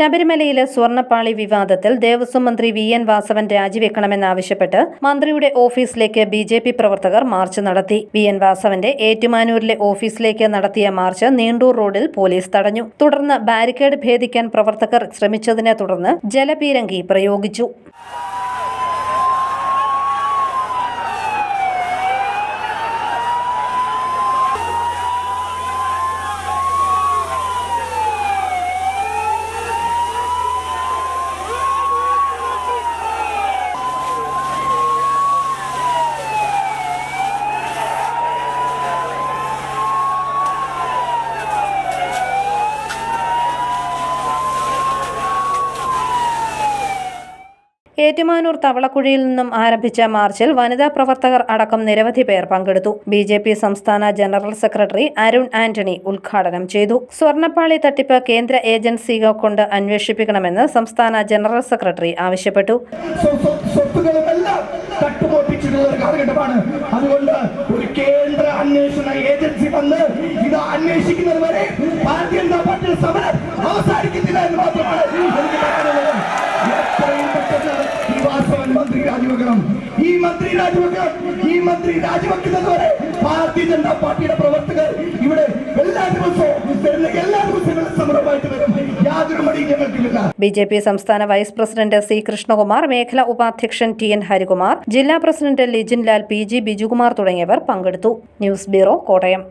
ശബരിമലയിലെ സ്വർണപ്പാളി വിവാദത്തിൽ ദേവസ്വം മന്ത്രി വി എൻ വാസവൻ രാജിവെക്കണമെന്നാവശ്യപ്പെട്ട് മന്ത്രിയുടെ ഓഫീസിലേക്ക് ബി ജെ പി പ്രവർത്തകർ മാർച്ച് നടത്തി. വി എൻ വാസവന്റെ ഏറ്റുമാനൂരിലെ ഓഫീസിലേക്ക് നടത്തിയ മാർച്ച് നീണ്ടൂർ റോഡിൽ പോലീസ് തടഞ്ഞു. തുടർന്ന് ബാരിക്കേഡ് ഭേദിക്കാൻ പ്രവർത്തകർ ശ്രമിച്ചതിനെ തുടർന്ന് ജലപീരങ്കി പ്രയോഗിച്ചു. ഏറ്റുമാനൂർ തവളക്കുഴിയിൽ നിന്നും ആരംഭിച്ച മാർച്ചിൽ വനിതാ പ്രവർത്തകർ അടക്കം നിരവധി പേർ പങ്കെടുത്തു. ബി ജെ പി സംസ്ഥാന ജനറൽ സെക്രട്ടറി അരുൺ ആന്റണി ഉദ്ഘാടനം ചെയ്തു. സ്വർണപ്പാളി തട്ടിപ്പ് കേന്ദ്ര ഏജൻസികൾ കൊണ്ട് അന്വേഷിപ്പിക്കണമെന്ന് സംസ്ഥാന ജനറൽ സെക്രട്ടറി ആവശ്യപ്പെട്ടു. അതുകൊണ്ട് ഒരു കേന്ദ്ര അന്വേഷണ ഏജൻസി വന്ന് ഇത് അന്വേഷിക്കുന്നത് വരെ ഭാരതീയ ജനതാ പാർട്ടിയുടെ സമരം അവസാനിക്കുന്നില്ല എന്ന് മാത്രമാണ് എനിക്ക് പറയാനുള്ളത്. ഈ മന്ത്രി രാജിവെക്കണം. ഈ മന്ത്രി മന്ത്രി രാജിവെക്കുന്നത് വരെ ഭാരതീയ ജനതാ പാർട്ടിയുടെ പ്രവർത്തകർ ഇവിടെ എല്ലാ ദിവസവും എല്ലാ ദിവസങ്ങളും സമരമായിട്ട് വരും. ബി ജെ പി സംസ്ഥാന വൈസ് പ്രസിഡന്റ് സി കൃഷ്ണകുമാർ മേഖലാ ഉപാധ്യക്ഷൻ ടി എൻ ഹരികുമാർ ജില്ലാ president Lijin Lal P G Bijukumar തുടങ്ങിയവർ പങ്കെടുത്തു. News bureau Kottayam.